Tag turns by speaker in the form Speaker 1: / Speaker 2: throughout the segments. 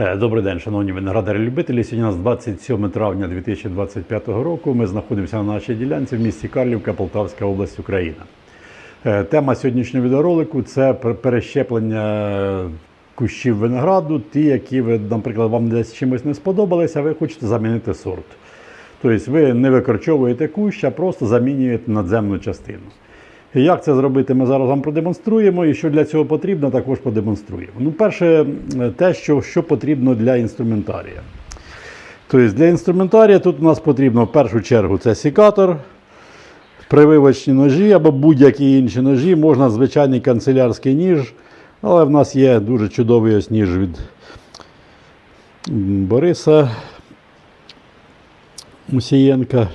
Speaker 1: Е, Добрий день, шановні виноградарі-любителі. Сьогодні у нас 27 травня 2025 року. Ми знаходимося на нашій ділянці в місті Карлівка, Полтавська область, Україна. Е, Тема сьогоднішнього відеоролику це перещеплення кущів винограду, ті, які ви, наприклад, вам десь чимось не сподобалися, а ви хочете замінити сорт. Тобто ви не викорчовуєте кущ, а просто замінюєте надземну частину. Як це зробити, ми зараз вам продемонструємо, і що для цього потрібно, також продемонструємо. Ну, перше, е, те, що, що потрібно для інструментарія. Тобто для інструментарія тут у нас потрібно в першу чергу це секатор, прививочні ножі або будь-які інші ножі, можна звичайний канцелярський ніж, але в нас є дуже чудовий ось ніж від Бориса Мусієнка.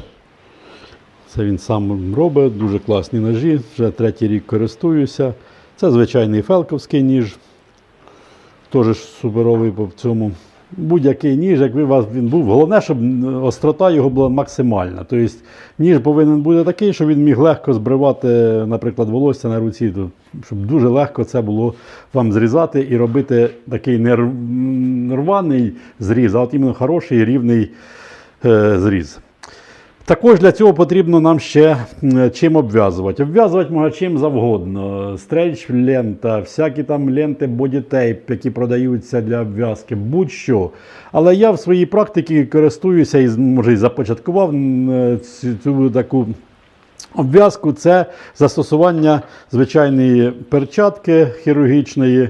Speaker 1: Це він сам робить, дуже класні ножі, вже третій рік користуюся. Це звичайний фелковський ніж, теж суперовий по цьому. Будь-який ніж, якби у вас він був. Головне, щоб острота його була максимальна. Тобто ніж повинен бути такий, щоб він міг легко збривати, наприклад, волосся на руці, щоб дуже легко це було вам зрізати і робити такий не р- не рваний зріз, а от іменно хороший рівний е, зріз. Також для цього потрібно нам ще чим обв'язувати. Обв'язувати можна чим завгодно. Стрейч лента, всякі там ленти бодітейп, які продаються для обв'язки, будь-що. Але я в своїй практиці користуюся і може і започаткував цю, цю таку обв'язку. Це застосування звичайної перчатки хірургічної.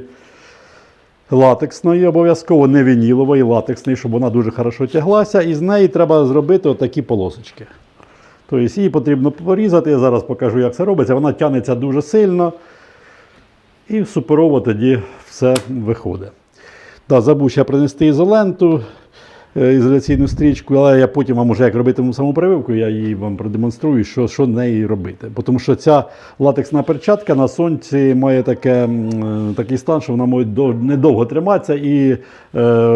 Speaker 1: Латексної, обов'язково не вінілової, латексної, щоб вона дуже хорошо тяглася. І з неї треба зробити отакі полосочки. Тобто її потрібно порізати. Я зараз покажу, як це робиться. Вона тягнеться дуже сильно. І суперово тоді все виходить. Да, забув ще принести ізоленту, ізоляційну стрічку, але я потім вам уже як робитиму саму прививку, я її вам продемонструю, що, що неї робити. Тому що ця латексна перчатка на сонці має таке, такий стан, що вона може недовго триматися і е,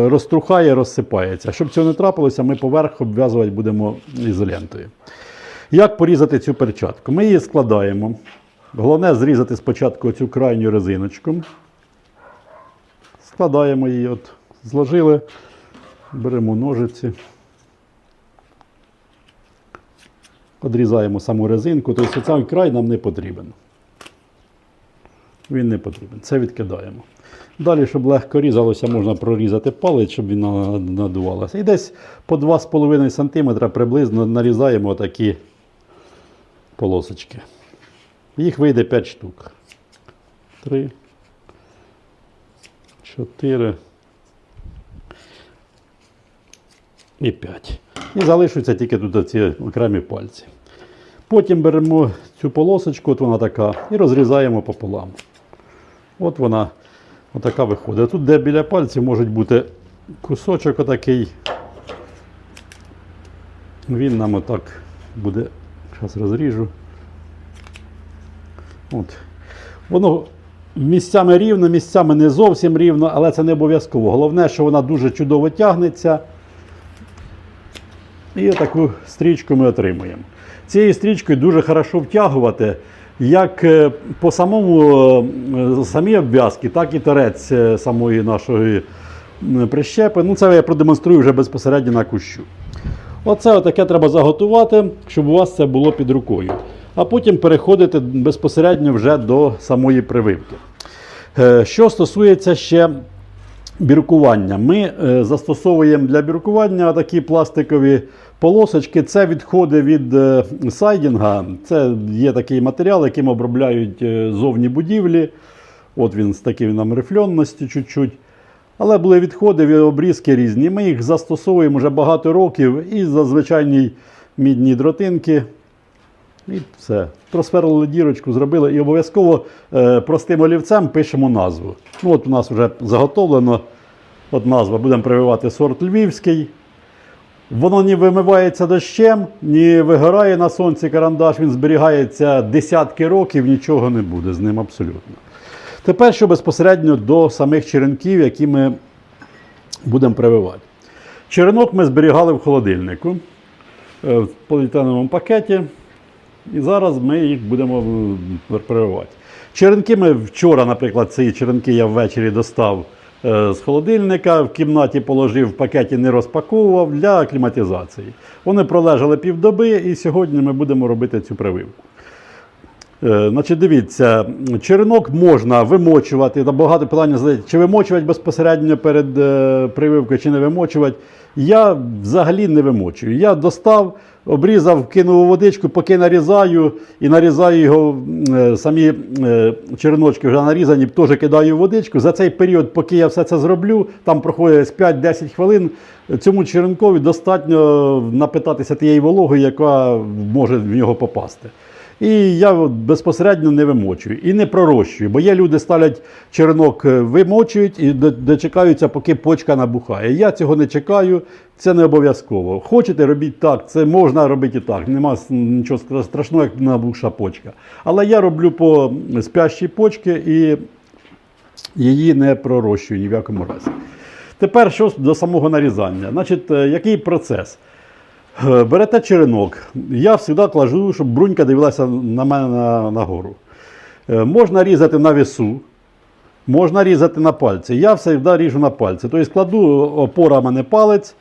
Speaker 1: розтрухає, розсипається. Щоб цього не трапилося, ми поверх обв'язувати будемо ізолентою. Як порізати цю перчатку? Ми її складаємо. Головне зрізати спочатку цю крайню резиночку. Складаємо її, от, зложили, беремо ножиці. Одрізаємо саму резинку, тобто цей край нам не потрібен. Він не потрібен. Це відкидаємо. Далі, щоб легко різалося, можна прорізати палець, щоб він на- надувалося. І десь по 2,5 см приблизно нарізаємо такі полосочки. Їх вийде 5 штук. 3, 4 і 5. І залишаться тільки тут ці окремі пальці. Потім беремо цю полосочку, от вона така, і розрізаємо пополам. От вона отака виходить. Тут, де біля пальців, може бути кусочок отакий. Він нам отак буде. Зараз розріжу. От. Воно місцями рівно, місцями не зовсім рівно, але це не обов'язково. Головне, що вона дуже чудово тягнеться. І таку стрічку ми отримуємо. Цією стрічкою дуже хорошо втягувати як е, по самому е, самій обв'язки, так і торець е, самої нашої прищепи. Ну, це я продемонструю вже безпосередньо на кущу. Оце отаке треба заготувати, щоб у вас це було під рукою. А потім переходити безпосередньо вже до самої прививки. Що стосується ще біркування. Ми е, застосовуємо для біркування такі пластикові полосочки. Це відходи від е, сайдінга. Це є такий матеріал, яким обробляють е, зовні будівлі. От він з такою нам рифльонності чуть-чуть. Але були відходи, від обрізки різні. Ми їх застосовуємо вже багато років і за звичайні мідні дротинки. І все. Просверлили дірочку, зробили і обов'язково е, простим олівцем пишемо назву. Ну, от у нас вже заготовлено. От назва. Будемо прививати сорт львівський. Воно не вимивається дощем, не вигорає на сонці карандаш, він зберігається десятки років, нічого не буде з ним абсолютно. Тепер що безпосередньо до самих черенків, які ми будемо прививати. Черенок ми зберігали в холодильнику е, в поліетиленовому пакеті. І зараз ми їх будемо е, прививати. Черенки ми вчора, наприклад, ці черенки я ввечері достав з холодильника, в кімнаті положив, в пакеті не розпаковував для акліматизації. Вони пролежали півдоби, і сьогодні ми будемо робити цю прививку. Е, Значить, дивіться, черенок можна вимочувати. Багато питання задають, чи вимочувати безпосередньо перед е, прививкою, чи не вимочувати. Я взагалі не вимочую. Я достав, обрізав, кинув у водичку, поки нарізаю і нарізаю його, е, самі Черночки череночки вже нарізані, теж кидаю в водичку. За цей період, поки я все це зроблю, там проходить з 5-10 хвилин. Цьому черенкові достатньо напитатися тієї вологи, яка може в нього попасти. І я безпосередньо не вимочую і не пророщую, бо є люди ставлять черенок, е, вимочують і дочекаються, поки почка набухає. Я цього не чекаю, це не обов'язково. Хочете, робіть так, це можна робити і так. Нема нічого страшного, як набухша почка. Але я роблю по спящій почки і її не пророщую ні в якому разі. Тепер що до самого нарізання. Значить, е, який процес? Е, Берете черенок. Я завжди кладу, щоб брунька дивилася на мене на, нагору. Е, Можна різати на весу, можна різати на пальці. Я завжди ріжу на пальці. Тобто кладу опора в мене палець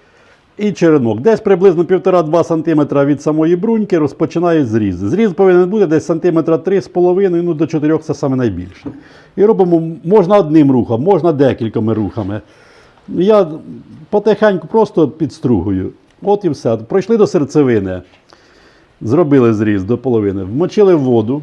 Speaker 1: і черенок. Десь приблизно 1,5-2 см від самої бруньки розпочинаю зріз. Зріз повинен бути десь сантиметра 3,5 ну, до 4 це саме найбільше. І робимо можна одним рухом, можна декількома рухами. Я потихеньку просто підстругую. От і все. Пройшли до серцевини, зробили зріз до половини, вмочили в воду.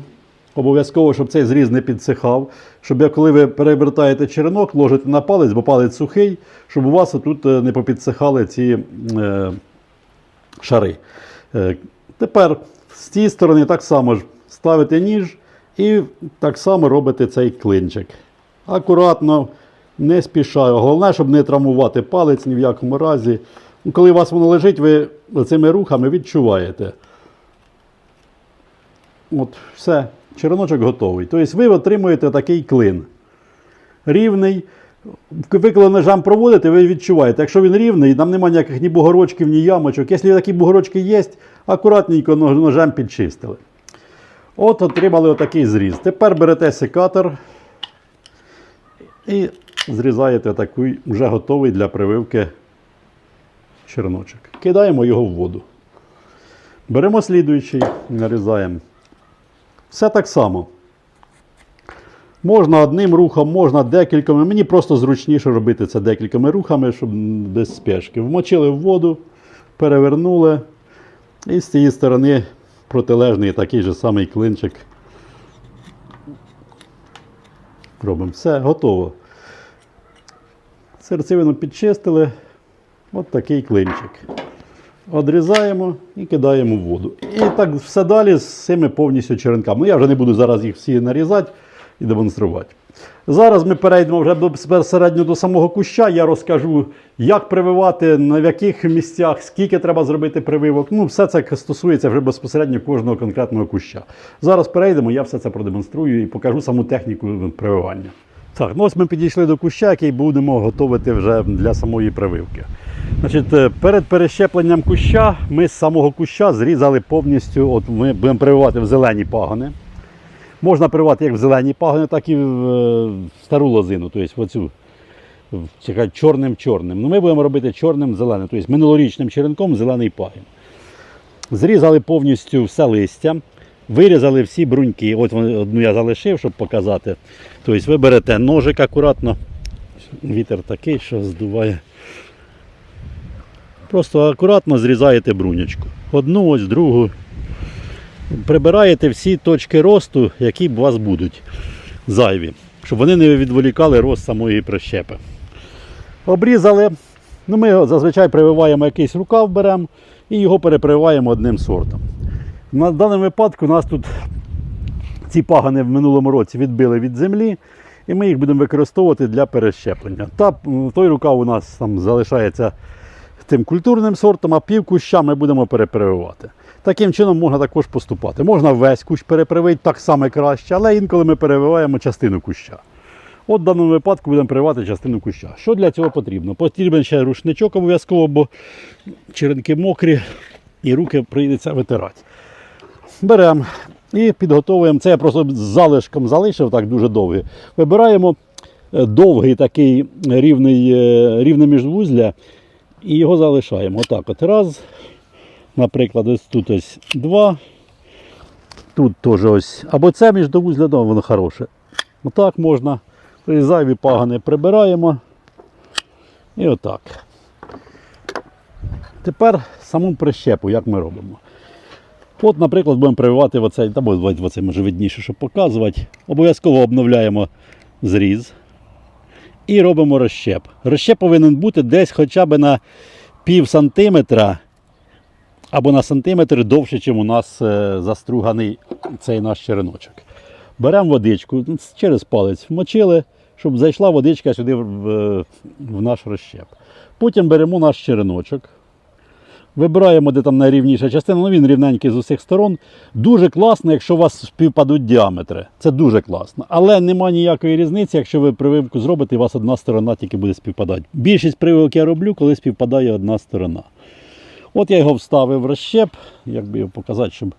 Speaker 1: Обов'язково, щоб цей зріз не підсихав, щоб коли ви перевертаєте черенок, ложите на палець, бо палець сухий, щоб у вас тут не попідсихали ці е, шари. Е, тепер з цієї сторони так само ж ставите ніж і так само робите цей клинчик. Акуратно, не спішаю. Головне, щоб не травмувати палець ні в якому разі. Коли у вас воно лежить, ви цими рухами відчуваєте. От, все, череночок готовий. Тобто ви отримуєте такий клин. Рівний. Ви коли ножам проводите, ви відчуваєте. Якщо він рівний, там немає ніяких ні бугорочків, ні ямочок. Якщо такі бугорочки є, акуратненько нож- ножем підчистили. От отримали отакий зріз. Тепер берете секатор і зрізаєте такий вже готовий для прививки черночок. Кидаємо його в воду. Беремо слідуючий, нарізаємо. Все так само. Можна одним рухом, можна декількома. Мені просто зручніше робити це декількома рухами, щоб без спешки. Вмочили в воду, перевернули. І з цієї сторони протилежний такий же самий клинчик. Робимо все, готово. Серцевину підчистили. От такий клинчик. Одрізаємо і кидаємо в воду. І так все далі з цими повністю черенками. Ну, я вже не буду зараз їх всі нарізати і демонструвати. Зараз ми перейдемо вже безпосередньо до самого куща. Я розкажу, як прививати, на яких місцях, скільки треба зробити прививок. Ну, все це стосується вже безпосередньо кожного конкретного куща. Зараз перейдемо, я все це продемонструю і покажу саму техніку прививання. Так, ну ось ми підійшли до куща, який будемо готувати вже для самої прививки. Значить, е, перед перещепленням куща ми з самого куща зрізали повністю, от ми будемо прививати в зелені пагони. Можна прививати як в зелені пагони, так і в е, стару лозину, тобто в оцю чорним-чорним. Ну, ми будемо робити чорним-зеленим, тобто минулорічним черенком зелений пагін. Зрізали повністю все листя, вирізали всі бруньки. От одну я залишив, щоб показати. Тобто ви берете ножик акуратно. Вітер такий, що здуває. Просто акуратно зрізаєте брунячку. Одну, ось другу. Прибираєте всі точки росту, які у вас будуть зайві, щоб вони не відволікали рост самої прищепи. Обрізали. Ну, ми зазвичай прививаємо якийсь рукав беремо і його переприваємо одним сортом. На даному випадку у нас тут ці пагани в минулому році відбили від землі, і ми їх будемо використовувати для перещеплення. Та той рукав у нас там залишається тим культурним сортом, а пів куща ми будемо перепрививати. Таким чином можна також поступати. Можна весь кущ перепривити, так само краще, але інколи ми перевиваємо частину куща. От в даному випадку будемо прививати частину куща. Що для цього потрібно? Потрібен ще рушничок обов'язково, бо черенки мокрі і руки прийдеться витирати. Беремо і підготовуємо. Це я просто з залишком залишив так дуже довго. Вибираємо е, довгий такий рівний, е, рівне міжвузля. І його залишаємо. Отак от раз. Наприклад, ось тут ось два. Тут теж ось. Або це міждовузля, да, воно хороше. Отак можна. Зайві пагани прибираємо. І отак. Тепер саму прищепу, як ми робимо. От, наприклад, будемо прививати оцей, та в може видніше, щоб показувати. Обов'язково обновляємо зріз і робимо розщеп. Розщеп повинен бути десь хоча б на пів сантиметра або на сантиметр довше, ніж у нас е, заструганий цей наш череночок. Беремо водичку ну, через палець вмочили, щоб зайшла водичка сюди в- в наш розщеп. Потім беремо наш череночок. Вибираємо, де там найрівніша частина, ну він рівненький з усіх сторон. Дуже класно, якщо у вас співпадуть діаметри. Це дуже класно. Але нема ніякої різниці, якщо ви прививку зробите, і у вас одна сторона тільки буде співпадати. Більшість прививок я роблю, коли співпадає одна сторона. От я його вставив в розщеп, як би його показати, щоб,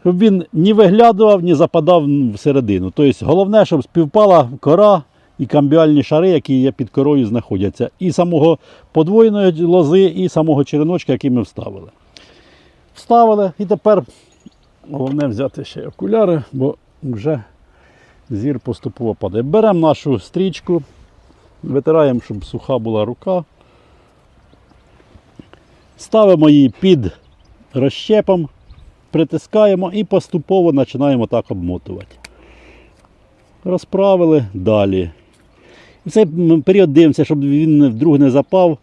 Speaker 1: щоб він ні виглядував, ні западав всередину. Тобто головне, щоб співпала кора і камбіальні шари, які є під корою, знаходяться. І самого подвоєної лози, і самого череночка, який ми вставили. Вставили і тепер головне взяти ще окуляри, бо вже зір поступово падає. Беремо нашу стрічку, витираємо, щоб суха була рука. Ставимо її під розщепом, притискаємо і поступово починаємо так обмотувати. Розправили далі. В цей період дивимося, щоб він вдруг не запав,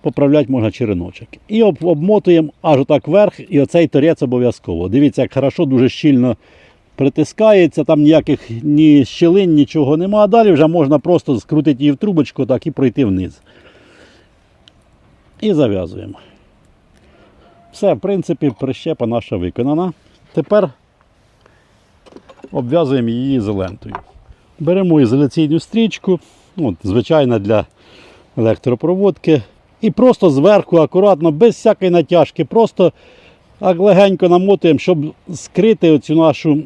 Speaker 1: поправляти можна череночок. І обмотуємо аж отак вверх, і оцей торець обов'язково. Дивіться, як хорошо, дуже щільно притискається, там ніяких ні щілин, нічого нема. А далі вже можна просто скрутити її в трубочку так і пройти вниз. І зав'язуємо. Все, в принципі, прищепа наша виконана. Тепер обв'язуємо її ізолентою. Беремо ізоляційну стрічку, от, звичайно для електропроводки. І просто зверху акуратно, без всякої натяжки, просто легенько намотуємо, щоб скрити оцю нашу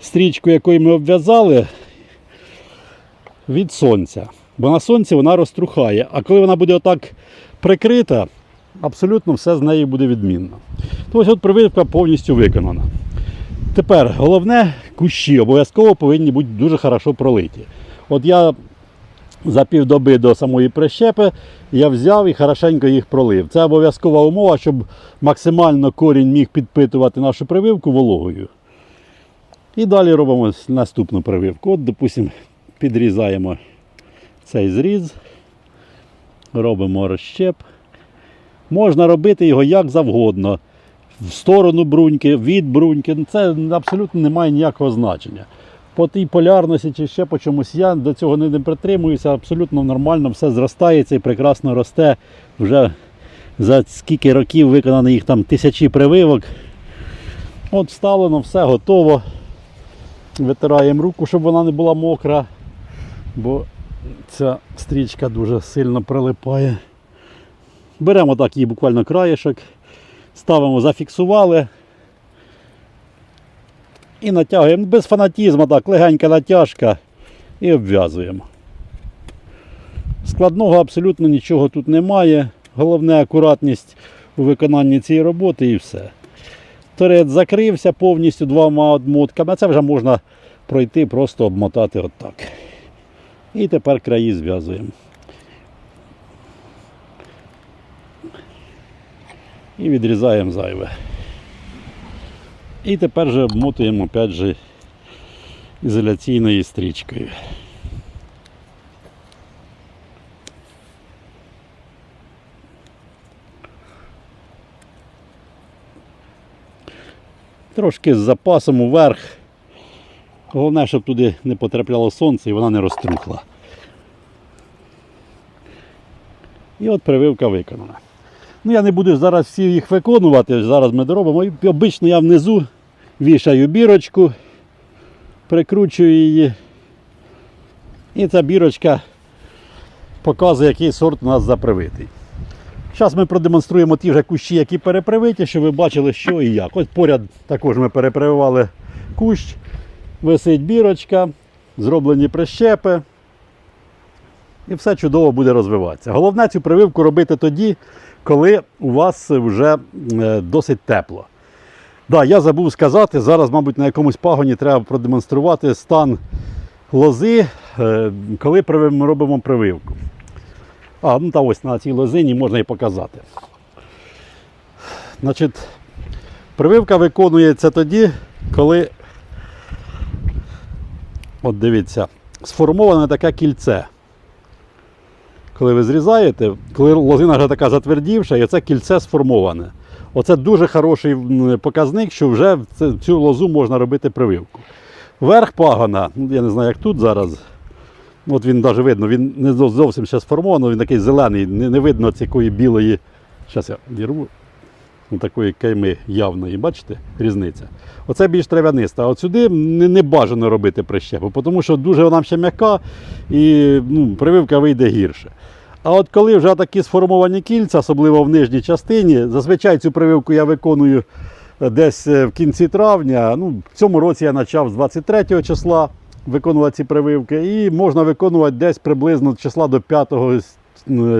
Speaker 1: стрічку, якою ми обв'язали, від сонця. Бо на сонці вона розтрухає. А коли вона буде отак прикрита, абсолютно все з нею буде відмінно. Тобто от прививка повністю виконана. Тепер головне кущі обов'язково повинні бути дуже хорошо пролиті. От я за півдоби до самої прищепи я взяв і хорошенько їх пролив. Це обов'язкова умова, щоб максимально корінь міг підпитувати нашу прививку вологою. І далі робимо наступну прививку. От, допустимо, підрізаємо цей зріз, робимо розщеп. Можна робити його як завгодно. В сторону бруньки, від бруньки. Це абсолютно не має ніякого значення. По тій полярності чи ще по чомусь я до цього не притримуюся, абсолютно нормально, все зростається і прекрасно росте. Вже за скільки років виконано їх там тисячі прививок. От вставлено, все готово. Витираємо руку, щоб вона не була мокра, бо ця стрічка дуже сильно прилипає. Беремо так її буквально краєшок, ставимо, зафіксували і натягуємо без фанатізму, так, легенька натяжка і обв'язуємо. Складного абсолютно нічого тут немає. Головне акуратність у виконанні цієї роботи і все. Торець закрився повністю двома обмотками, а це вже можна пройти, просто обмотати отак. І тепер краї зв'язуємо. І відрізаємо зайве. І тепер же обмотуємо опять же ізоляційною стрічкою. Трошки з запасом уверх. Головне, щоб туди не потрапляло сонце і вона не розтрухла. І от прививка виконана. Ну, я не буду зараз всі їх виконувати, зараз ми доробимо. Обично я внизу вішаю бірочку, прикручую її. І ця бірочка показує, який сорт у нас запривитий. Зараз ми продемонструємо ті вже кущі, які перепривиті, щоб ви бачили, що і як. Ось поряд також ми перепрививали кущ, висить бірочка. зроблені прищепи. І все чудово буде розвиватися. Головне цю прививку робити тоді, коли у вас вже е, досить тепло. Да, я забув сказати, зараз, мабуть, на якомусь пагоні треба продемонструвати стан лози, е, коли ми робимо прививку. А, ну та ось на цій лозині можна і показати. Значить, прививка виконується тоді, коли, от дивіться, сформоване таке кільце. Коли ви зрізаєте, коли лозина вже така затвердівша, і оце кільце сформоване. Оце дуже хороший показник, що вже цю лозу можна робити прививку. Верх пагона, ну, я не знаю, як тут зараз. От він навіть видно, він не зовсім ще сформований, він такий зелений, не, видно цієї білої. Зараз я вірву. Ну, такої кайми явної, бачите, різниця. Оце більш трав'яниста. А от сюди не, не бажано робити прищепу, тому що дуже вона ще м'яка і ну, прививка вийде гірше. А от коли вже такі сформовані кільця, особливо в нижній частині, зазвичай цю прививку я виконую е, десь е, в кінці травня. Ну, в цьому році я почав з 23 числа виконувати ці прививки, і можна виконувати десь приблизно числа до 5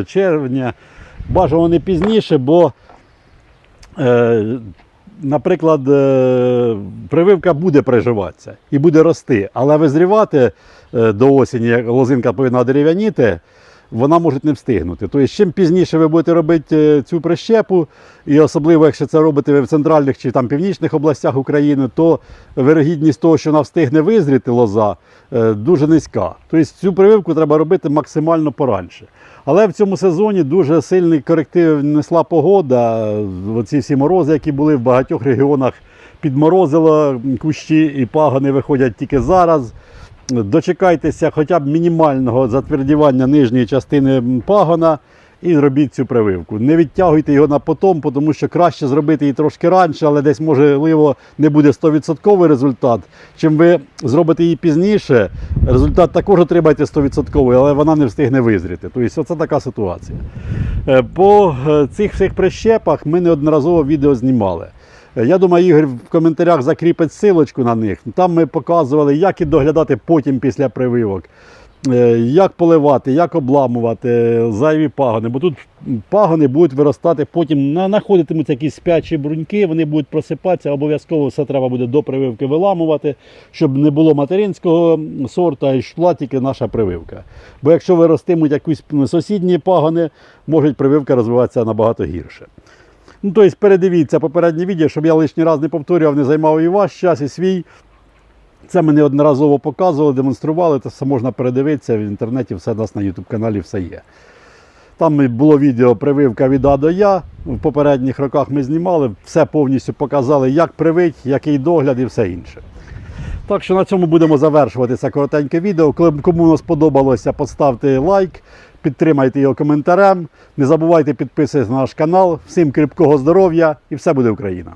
Speaker 1: червня. Бажано не пізніше, бо Е, наприклад, е, прививка буде приживатися і буде рости, але визрівати е, до осені, лозинка повинна дерев'яніти, вона може не встигнути. Тобто, чим пізніше ви будете робити е, цю прищепу, і особливо, якщо це робите ви в центральних чи там північних областях України, то вирогідність того, що вона встигне визріти лоза, е, дуже низька. Тобто цю прививку треба робити максимально поранше. Але в цьому сезоні дуже сильний коректив внесла погода. Оці всі морози, які були в багатьох регіонах, підморозило кущі і пагони виходять тільки зараз. Дочекайтеся хоча б мінімального затвердівання нижньої частини пагона і робіть цю прививку. Не відтягуйте його на потом, тому що краще зробити її трошки раніше, але десь можливо не буде 100% результат. Чим ви зробите її пізніше, результат також отримаєте 100%, але вона не встигне визріти. Тобто це така ситуація. Е, По е, цих всіх прищепах ми неодноразово відео знімали. Я думаю, Ігор в коментарях закріпить силочку на них. Там ми показували, як і доглядати потім після прививок, е, як поливати, як обламувати е, зайві пагони. Бо тут пагони будуть виростати, потім знаходитимуться якісь спячі бруньки, вони будуть просипатися, обов'язково все треба буде до прививки виламувати, щоб не було материнського сорту, а йшла тільки наша прививка. Бо якщо виростимуть якісь сусідні пагони, може прививка розвиватися набагато гірше. Ну, тобто передивіться попереднє відео, щоб я лишній раз не повторював, не займав і ваш час, і свій. Це ми неодноразово показували, демонстрували, це все можна передивитися в інтернеті, все у нас на YouTube каналі все є. Там було відео прививка від А до Я. В попередніх роках ми знімали, все повністю показали, як привить, який догляд і все інше. Так що на цьому будемо завершувати це коротеньке відео. Коли кому воно сподобалося, поставте лайк, підтримайте його коментарем. Не забувайте підписуватися на наш канал. Всім кріпкого здоров'я і все буде Україна!